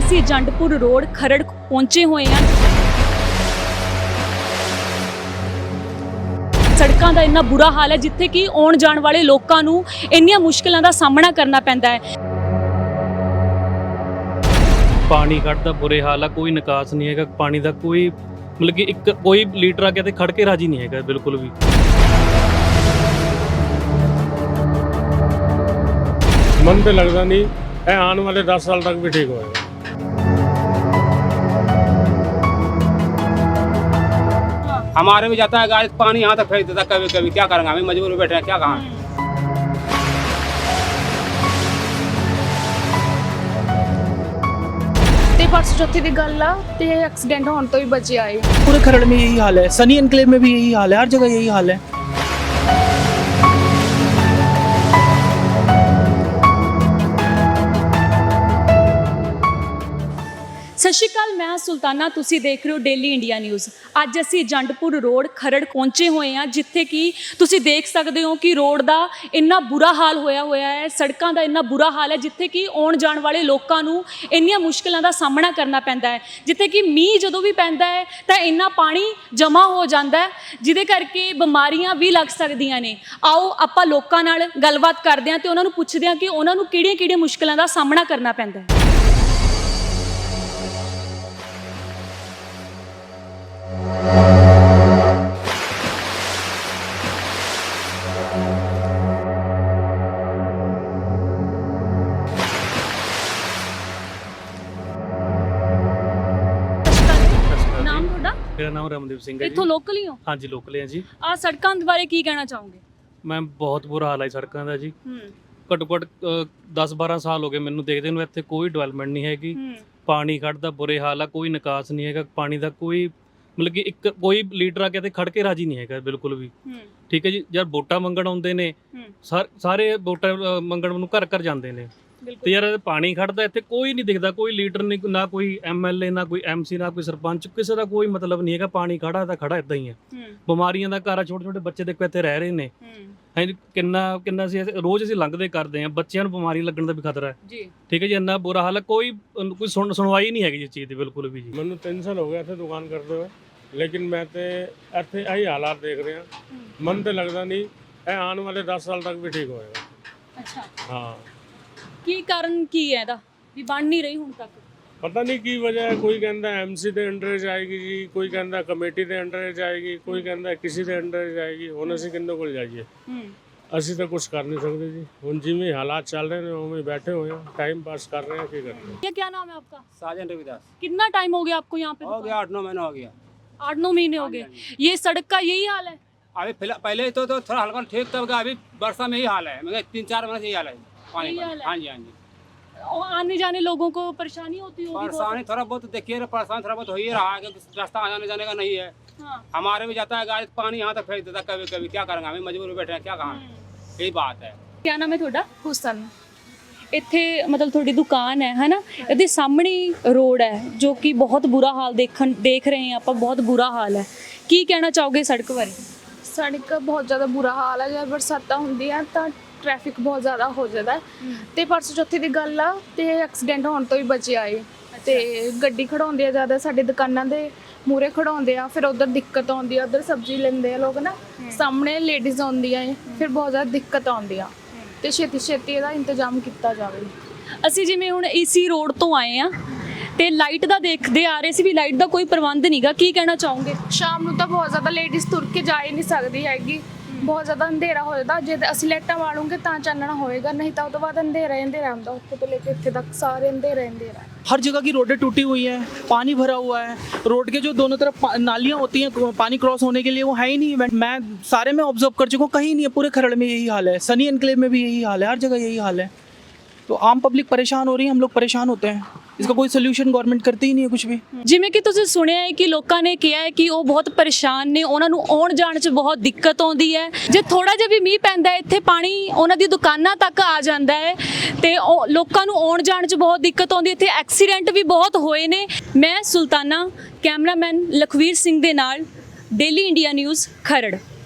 ਅਸੀਂ ਜੰਡਪੁਰ ਰੋਡ ਖਰੜ ਪਹੁੰਚੇ ਹੋਏ ਹਾਂ। ਸੜਕਾਂ ਦਾ ਇੰਨਾ ਬੁਰਾ ਹਾਲ ਹੈ ਜਿੱਥੇ ਕਿ ਆਉਣ ਜਾਣ ਵਾਲੇ ਲੋਕਾਂ ਨੂੰ ਇੰਨੀਆਂ ਮੁਸ਼ਕਲਾਂ ਦਾ ਸਾਹਮਣਾ ਕਰਨਾ ਪੈਂਦਾ ਹੈ। ਪਾਣੀ ਖੜਦਾ ਬੁਰੇ ਹਾਲ ਆ ਕੋਈ ਨਿਕਾਸ ਨਹੀਂ ਹੈਗਾ ਪਾਣੀ ਦਾ ਕੋਈ ਮਤਲਬ ਕਿ ਇੱਕ ਕੋਈ ਲੀਟਰ ਆ ਕੇ ਤੇ ਖੜ ਕੇ ਰਾਜੀ ਨਹੀਂ ਹੈਗਾ ਬਿਲਕੁਲ ਵੀ। ਮਨ ਤੇ ਲੱਗਦਾ ਨਹੀਂ ਇਹ ਆਉਣ ਵਾਲੇ 10 ਸਾਲ ਤੱਕ ਵੀ ਠੀਕ ਹੋਏਗਾ। हमारे में जाता है गाड़ी पानी यहाँ तक फेंक देता कभी कभी। क्या करेंगे? हमें मजबूर बैठे हैं क्या कहा परस एक्सीडेंट होने तो ही बचे आए पूरे खरड़ में यही हाल है। सनी एनक्लेव में भी यही हाल है। हर जगह यही हाल है। ਸਤਿ ਸ਼੍ਰੀ ਅਕਾਲ, ਮੈਂ ਸੁਲਤਾਨਾ, ਤੁਸੀਂ ਦੇਖ ਰਹੇ ਹੋ ਡੇਲੀ ਇੰਡੀਆ ਨਿਊਜ਼ ਅੱਜ ਅਸੀਂ ਜੰਡਪੁਰ ਰੋਡ ਖਰੜ ਪਹੁੰਚੇ ਹੋਏ ਹਾਂ, ਜਿੱਥੇ ਕਿ ਤੁਸੀਂ ਦੇਖ ਸਕਦੇ ਹੋ ਕਿ ਰੋਡ ਦਾ ਇੰਨਾ ਬੁਰਾ ਹਾਲ ਹੋਇਆ ਹੋਇਆ ਹੈ, ਸੜਕਾਂ ਦਾ ਇੰਨਾ ਬੁਰਾ ਹਾਲ ਹੈ, ਜਿੱਥੇ ਕਿ ਆਉਣ ਜਾਣ ਵਾਲੇ ਲੋਕਾਂ ਨੂੰ ਇੰਨੀਆਂ ਮੁਸ਼ਕਲਾਂ ਦਾ ਸਾਹਮਣਾ ਕਰਨਾ ਪੈਂਦਾ ਹੈ। ਜਿੱਥੇ ਕਿ ਮੀਂਹ ਜਦੋਂ ਵੀ ਪੈਂਦਾ ਹੈ, ਤਾਂ ਇੰਨਾ ਪਾਣੀ ਜਮ੍ਹਾਂ ਹੋ ਜਾਂਦਾ ਹੈ, ਜਿਹਦੇ ਕਰਕੇ ਬਿਮਾਰੀਆਂ ਵੀ ਲੱਗ ਸਕਦੀਆਂ ਨੇ। ਆਓ, ਆਪਾਂ ਲੋਕਾਂ ਨਾਲ ਗੱਲਬਾਤ ਕਰਦੇ ਹਾਂ ਤੇ ਉਹਨਾਂ ਨੂੰ ਪੁੱਛਦੇ ਹਾਂ ਕਿ ਉਹਨਾਂ ਨੂੰ ਕਿਹੜੀਆਂ-ਕਿਹੜੀਆਂ ਮੁਸ਼ਕਲਾਂ ਦਾ ਸਾਹਮਣਾ ਕਰਨਾ ਪੈਂਦਾ ਹੈ। ਨਾਮ ਤੁਹਾਡਾ? ਮੇਰਾ ਨਾਮ ਰਮਨਦੀਪ ਸਿੰਘ ਹੈ ਇੱਥੋਂ ਜੀ। ਲੋਕਲ ਹੀ ਹੋ? ਹਾਂਜੀ ਲੋਕਲ ਹਾਂ ਜੀ। ਆ ਸੜਕਾਂ ਦੇ ਬਾਰੇ ਕੀ ਕਹਿਣਾ ਚਾਹੋਗੇ? ਮੈਂ ਬਹੁਤ ਬੁਰਾ ਹਾਲ ਹੈ ਸੜਕਾਂ ਦਾ ਜੀ। ਹੂੰ। ਘੱਟੋ ਘੱਟ 10 12 ਸਾਲ ਹੋ ਗਏ ਮੈਨੂੰ ਦੇਖਦੇ ਨੂੰ ਇੱਥੇ ਕੋਈ ਡਿਵੈਲਪਮੈਂਟ ਨਹੀਂ ਹੈਗੀ। ਹੂੰ। ਪਾਣੀ ਖੜਦਾ ਬੁਰੇ ਹਾਲ ਆ ਕੋਈ ਨਿਕਾਸ ਨਹੀਂ ਹੈਗਾ। ਪਾਣੀ ਦਾ ਕੋਈ ਮਤਲਬ ਕਿ ਇੱਕ ਕੋਈ ਲੀਟਰ ਆ ਕੇ ਤੇ ਖੜ ਕੇ ਰਾਜੀ ਨਹੀਂ ਹੈਗਾ ਬਿਲਕੁਲ ਵੀ। ਠੀਕ ਹੈ ਜੀ ਜਦ ਵੋਟਾਂ ਮੰਗਣ ਆਉਂਦੇ ਨੇ ਸਾਰ- ਸਾਰੇ ਵੋਟਾਂ ਅ, ਮੰਗਣ ਨੂੰ ਘਰ ਘਰ ਜਾਂਦੇ ਨੇ। ਤੇ ਯਾਰ ਪਾਣੀ ਖੜਦਾ ਇੱਥੇ ਕੋਈ ਨਹੀਂ ਦਿਖਦਾ ਕੋਈ ਲੀਡਰ ਨਹੀਂ ਨਾ ਕੋਈ ਐਮਐਲਏ ਨਾ ਕੋਈ ਐਮਸੀ ਨਾ ਕੋਈ ਸਰਪੰਚ ਕਿਸੇ ਦਾ ਕੋਈ ਮਤਲਬ ਨਹੀਂ ਹੈਗਾ ਪਾਣੀ ਖੜਾ ਤਾਂ ਖੜਾ ਇਦਾਂ ਹੀ ਹੈ। ਬਿਮਾਰੀਆਂ ਦਾ ਘਰ ਆ ਛੋਟੇ ਛੋਟੇ ਬੱਚੇ ਦੇਖੋ ਇੱਥੇ ਰਹਿ ਰਹੇ ਨੇ। ਹੂੰ। ਹਾਂਜੀ ਕਿੰਨਾ ਕਿੰਨਾ ਅਸੀਂ ਰੋਜ਼ ਅਸੀਂ ਲੰਘਦੇ ਕਰਦੇ ਆ ਬੱਚਿਆਂ ਨੂੰ ਬਿਮਾਰੀ ਲੱਗਣ ਦਾ ਵੀ ਖਤਰਾ ਹੈ। ਜੀ। ਠੀਕ ਹੈ ਜੀ ਇੰਨਾ ਬੁਰਾ ਹਾਲ ਹੈ ਕੋਈ ਕੋਈ ਸੁਣ- ਸੁਣਵਾਈ ਨਹੀਂ ਹੈਗੀ ਇਸ ਚੀਜ਼ ਦੀ ਬਿਲਕੁਲ ਵੀ ਜੀ। ਮੈਨੂੰ 3 ਸਾਲ ਹੋ ਗਏ ਇੱਥੇ ਦੁਕਾਨ ਕਰਦੇ ਹੋਏ। ਲੇਕਿਨ ਮੈਂ ਤੇ ਇੱਥੇ ਆਹੀ ਹਾਲਾਤ ਦੇਖ ਰਿਹਾ ਮਨ ਤੇ ਲੱਗਦਾ ਨਹੀਂ ਇਹ ਆਉਣ ਵਾਲੇ 10 ਸਾਲ ਤੱਕ ਵੀ ਠੀਕ ਹੋਏਗਾ ਅੱਛਾ ਹਾਂ ਕੀ ਕਾਰਨ ਕੀ ਹੈ ਇਹਦਾ ਵੀ ਬਣ ਨਹੀਂ ਰਹੀ ਹੁਣ ਤੱਕ ਪਤਾ ਨਹੀਂ ਕੀ ਵਜ੍ਹਾ ਹੈ ਕੋਈ ਕਹਿੰਦਾ ਐਮਸੀ ਦੇ ਅੰਡਰ ਜਾਏਗੀ ਜੀ ਕੋਈ ਕਹਿੰਦਾ ਕਮੇਟੀ ਦੇ ਅੰਡਰ ਜਾਏਗੀ ਕੋਈ ਕਹਿੰਦਾ ਕਿਸੇ ਦੇ ਅੰਡਰ ਜਾਏਗੀ ਹੁਣ ਅਸੀਂ ਕਿੰਨੇ ਕੋਲ ਜਾਈਏ ਹੂੰ ਅਸੀਂ ਤਾਂ ਕੁਝ ਕਰ ਨਹੀਂ ਸਕਦੇ ਜੀ ਹੁਣ ਜਿਵੇਂ ਹਾਲਾਤ ਚੱਲ ਰਹੇ ਨੇ ਉਵੇਂ ਬੈਠੇ ਹੋਏ ਹਾਂ ਟਾਈਮ ਪਾਸ ਕਰ ਰਹੇ ਹਾਂ ਕੀ ਕਰਨਾ ये क्या नाम है आपका साजन रविदास कितना टाइम हो गया आपको यहाँ पे हो गया आठ नौ महीना हो गया आठ नौ महीने हो हाँ गए। हाँ ये सड़क का यही हाल है? अभी पहले तो तो थोड़ा हल्का ठीक था अभी वर्षा में ही हाल है। मतलब तीन चार महीने से यही हाल है? हाँ जी हाँ जी। और आने जाने लोगों को परेशानी होती होगी परेशानी थोड़ा बहुत तो देखिए परेशानी थोड़ा बहुत हो ही रहा है रास्ता आने जाने का नहीं है। हाँ। हमारे भी जाता है गाड़ी तो पानी यहाँ तक फेंक देता कभी कभी क्या करेंगे हमें? मजबूर बैठे हैं क्या कहा? हम्म। यही बात है। क्या नाम है थोड़ा? हुसन। ਇੱਥੇ ਮਤਲਬ ਤੁਹਾਡੀ ਦੁਕਾਨ ਹੈ ਹਨਾ? ਇਹਦੇ ਸਾਹਮਣੇ ਹੀ ਰੋਡ ਹੈ ਜੋ ਕਿ ਬਹੁਤ ਬੁਰਾ ਹਾਲ ਦੇਖਣ ਦੇਖ ਰਹੇ ਹਾਂ ਆਪਾਂ ਬਹੁਤ ਬੁਰਾ ਹਾਲ ਹੈ। ਕੀ ਕਹਿਣਾ ਚਾਹੋਗੇ ਸੜਕ ਬਾਰੇ? ਸੜਕ ਬਹੁਤ ਜ਼ਿਆਦਾ ਬੁਰਾ ਹਾਲ ਹੈ ਜਦ ਬਰਸਾਤਾਂ ਹੁੰਦੀਆਂ ਤਾਂ ਟ੍ਰੈਫਿਕ ਬਹੁਤ ਜ਼ਿਆਦਾ ਹੋ ਜਾਂਦਾ ਹੈ। ਤੇ ਪਰਸੋਂ ਚੌਥੀ ਦੀ ਗੱਲ ਆ ਤੇ ਐਕਸੀਡੈਂਟ ਹੋਣ ਤੋਂ ਵੀ ਬਚੇ ਆਏ ਤੇ ਗੱਡੀ ਖੜਾਉਂਦੇ ਆ ਜ਼ਿਆਦਾ ਸਾਡੇ ਦੁਕਾਨਾਂ ਦੇ ਮੂਰੇ ਖੜਾਉਂਦੇ ਆ ਫਿਰ ਉਧਰ ਦਿੱਕਤ ਆਉਂਦੀ ਆ ਉਧਰ ਸਬਜ਼ੀ ਲੈਂਦੇ ਆ ਲੋਕ ਨਾ। ਸਾਹਮਣੇ ਲੇਡੀਜ਼ ਆਉਂਦੀਆਂ ਏ ਫਿਰ ਬਹੁਤ ਜ਼ਿਆਦਾ ਦਿੱਕਤ ਆਉਂਦੀ ਆ। ਤੇ ਛੇਤੀ ਛੇਤੀ ਇਹਦਾ ਇੰਤਜ਼ਾਮ ਕੀਤਾ ਜਾਵੇ। ਅਸੀਂ ਜਿਵੇਂ ਹੁਣ ਈਸੀ ਰੋਡ ਤੋਂ ਆਏ ਆ ਤੇ ਲਾਈਟ ਦਾ ਦੇਖਦੇ ਆ ਰਹੇ ਸੀ ਵੀ ਲਾਈਟ ਦਾ ਕੋਈ ਪ੍ਰਬੰਧ ਨਹੀਂਗਾ ਕੀ ਕਹਿਣਾ ਚਾਹੋਗੇ? ਸ਼ਾਮ ਨੂੰ ਤਾਂ ਬਹੁਤ ਜ਼ਿਆਦਾ ਲੇਡੀਜ਼ ਤੁਰ ਕੇ ਜਾ ਹੀ ਨਹੀਂ ਸਕਦੀ ਹੈਗੀ। ਬਹੁਤ ਜ਼ਿਆਦਾ ਅੰਧੇਰਾ ਹੋ ਜਾਂਦਾ ਜੇ ਅਸੀਂ ਲਾਈਟਾਂ ਵਾਲੂਗੇ ਤਾਂ ਚਾਨਣਾ ਹੋਏਗਾ ਨਹੀਂ ਤਾਂ ਉਹ ਤੋਂ ਬਾਅਦ ਅੰਧੇਰਾ ਹੀ ਅੰਧੇਰਾ ਹੁੰਦਾ ਉੱਥੇ ਤੋਂ ਲੈ ਕੇ ਇੱਥੇ ਤੱਕ ਸਾਰੇ ਅੰਧੇਰਾ ਹੀ ਅੰਧੇਰਾ हर जगह की रोडें टूटी हुई हैं पानी भरा हुआ है रोड के जो दोनों तरफ पा- नालियाँ होती हैं पानी क्रॉस होने के लिए वो है ही नहीं मैं- मैं सारे में ऑब्जर्व कर चुका हूँ कहीं नहीं है पूरे खरड़ में यही हाल है सनी एनक्लेव में भी यही हाल है हर जगह यही हाल है तो आम पब्लिक परेशान हो रही है हम लोग परेशान होते हैं इसका कोई सोल्यूशन गवर्नमेंट करती ही नहीं है कुछ भी ਜਿਵੇਂ ਕਿ ਤੁਸੀਂ ਸੁਣਿਆ ਹੈ ਕਿ ਲੋਕਾਂ ਨੇ ਕਿਹਾ ਹੈ ਕਿ ਉਹ ਬਹੁਤ ਪਰੇਸ਼ਾਨ ਨੇ ਉਹਨਾਂ ਨੂੰ ਆਉਣ ਜਾਣ 'ਚ ਬਹੁਤ ਦਿੱਕਤ ਆਉਂਦੀ ਹੈ ਜੇ ਥੋੜਾ ਜਿਹਾ ਵੀ ਮੀਂਹ ਪੈਂਦਾ ਹੈ ਇੱਥੇ ਪਾਣੀ ਉਹਨਾਂ ਦੀ ਦੁਕਾਨਾਂ ਤੱਕ ਆ ਜਾਂਦਾ ਹੈ ਤੇ ਉਹ ਲੋਕਾਂ ਨੂੰ ਆਉਣ ਜਾਣ 'ਚ ਬਹੁਤ ਦਿੱਕਤ ਆਉਂਦੀ ਹੈ ਇੱਥੇ ਐਕਸੀਡੈਂਟ ਵੀ ਬਹੁਤ ਹੋਏ ਨੇ ਮੈਂ ਸੁਲਤਾਨਾ ਕੈਮਰਾਮੈਨ ਲਖਵੀਰ ਸਿੰਘ ਦੇ ਨਾਲ ਡੇਲੀ ਇੰਡੀਆ ਨਿਊਜ਼ ਖਰੜ